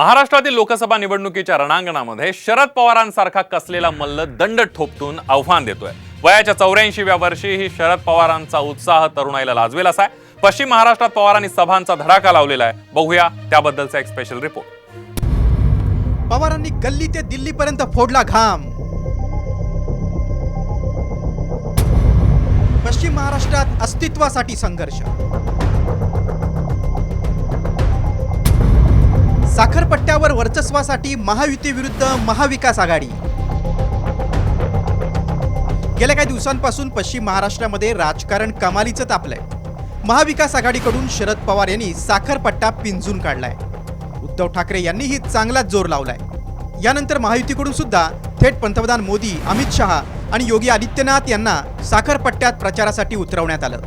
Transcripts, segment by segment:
महाराष्ट्रातील लोकसभा निवडणुकीच्या रणांगणामध्ये शरद पवारांसारखा कसलेला मल्ल दंड ठोपटून आव्हान देतोय. वयाच्या चौऱ्याऐंशीव्या वर्षी ही शरद पवारांचा उत्साह तरुणाईला लाजवेल असा आहे. पश्चिम महाराष्ट्रात पवारांनी सभांचा धडाका लावलेला आहे. बघूया त्याबद्दलचा एक स्पेशल रिपोर्ट पवारांनी गल्ली ते दिल्लीपर्यंत फोडला घाम. पश्चिम महाराष्ट्रात अस्तित्वासाठी संघर्ष. साखरपट्ट्यावर वर्चस्वासाठी महायुती विरुद्ध महाविकास आघाडी. गेल्या काही दिवसांपासून पश्चिम महाराष्ट्रामध्ये राजकारण कमालीचं तापलंय. महाविकास आघाडीकडून शरद पवार यांनी साखरपट्टा पिंजून काढलाय. उद्धव ठाकरे यांनीही चांगलाच जोर लावलाय. यानंतर महायुतीकडून सुद्धा थेट पंतप्रधान मोदी अमित शहा आणि योगी आदित्यनाथ यांना साखरपट्ट्यात प्रचारासाठी उतरवण्यात आलं.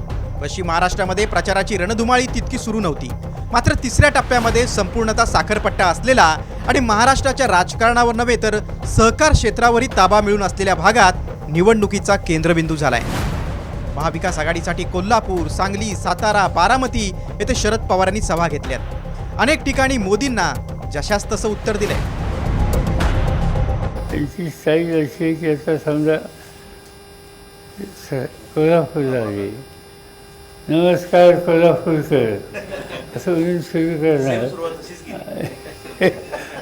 पश्चिम महाराष्ट्रामध्ये प्रचाराची रणधुमाळी तितकी सुरू नव्हती. मात्र तिसऱ्या टप्प्यामध्ये संपूर्णतः साखरपट्टा असलेला आणि महाराष्ट्राच्या राजकारणावर नव्हे तर सहकार क्षेत्रावरही ताबा मिळून असलेल्या भागात निवडणुकीचा केंद्रबिंदू झालाय. महाविकास आघाडीसाठी कोल्हापूर सांगली सातारा बारामती येथे शरद पवारांनी सभा घेतल्यात. अनेक ठिकाणी मोदींना जशास तसं उत्तर दिलंय. त्यांची स्टाईल अशी आहे की आता समजा कोल्हापूरला आली नमस्कार कोल्हापूरकर. असं म्हणून सुरू करणार.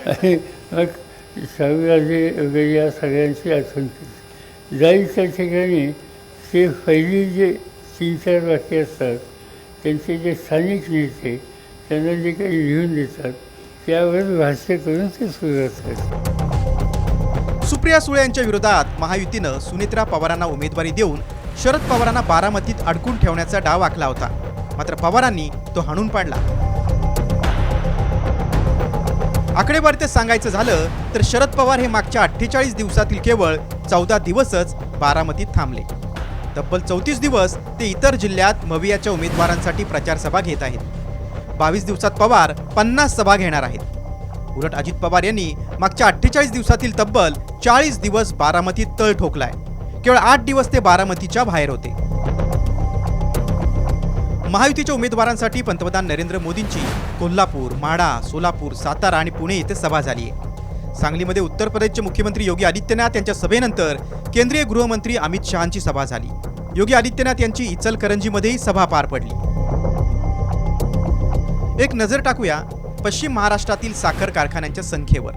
आणि मग शाहूराजे वगैरे या सगळ्यांची आठवण केली. जाईल त्या ठिकाणी ते पहिली जे तीन चार वाक्य असतात त्यांचे जे स्थानिक नेते त्यांना जे काही लिहून देतात त्यावर भाष्य करून ते सुरुवात करतात. सुप्रिया सुळे यांच्या विरोधात महायुतीनं सुनेत्रा पवारांना उमेदवारी देऊन शरद पवारांना बारामतीत अडकून ठेवण्याचा डाव आखला होता. मात्र पवारांनी तो हाणून पाडला. आकडेवारीत सांगायचं झालं तर शरद पवार हे मागच्या अठ्ठेचाळीस दिवसातील केवळ चौदा दिवसच बारामतीत थांबले. तब्बल चौतीस दिवस ते इतर जिल्ह्यात मवियाच्या उमेदवारांसाठी प्रचार सभा घेत आहेत. बावीस दिवसात पवार पन्नास सभा घेणार आहेत. उलट अजित पवार यांनी मागच्या अठ्ठेचाळीस दिवसातील तब्बल चाळीस दिवस बारामतीत तळ ठोकलाय. केवळ आठ दिवस ते बारामतीच्या बाहेर होते. महायुतीच्या उमेदवारांसाठी पंतप्रधान नरेंद्र मोदींची कोल्हापूर माढा सोलापूर सातारा आणि पुणे येथे सभा झाली आहे. सांगलीमध्ये उत्तर प्रदेशचे मुख्यमंत्री योगी आदित्यनाथ यांच्या सभेनंतर केंद्रीय गृहमंत्री अमित शहांची सभा झाली. योगी आदित्यनाथ यांची इचलकरंजीमध्येही सभा पार पडली. एक नजर टाकूया पश्चिम महाराष्ट्रातील साखर कारखान्यांच्या संख्येवर.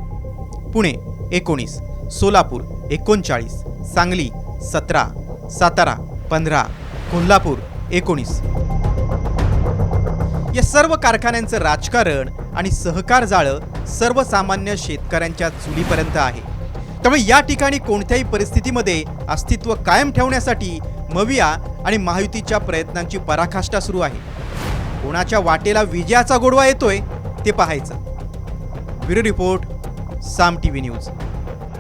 पुणे एकोणीस सोलापूर एकोणचाळीस सांगली सतरा सातारा पंधरा कोल्हापूर एकोणीस. या सर्व कारखान्यांचं राजकारण आणि सहकार जाळं सर्वसामान्य शेतकऱ्यांच्या चुलीपर्यंत आहे. त्यामुळे या ठिकाणी कोणत्याही परिस्थितीमध्ये अस्तित्व कायम ठेवण्यासाठी मविया आणि महायुतीच्या प्रयत्नांची पराकाष्ठा सुरू आहे. कोणाच्या वाटेला विजयाचा गोडवा येतोय ते पाहायचं. Bureau report Saam T V news.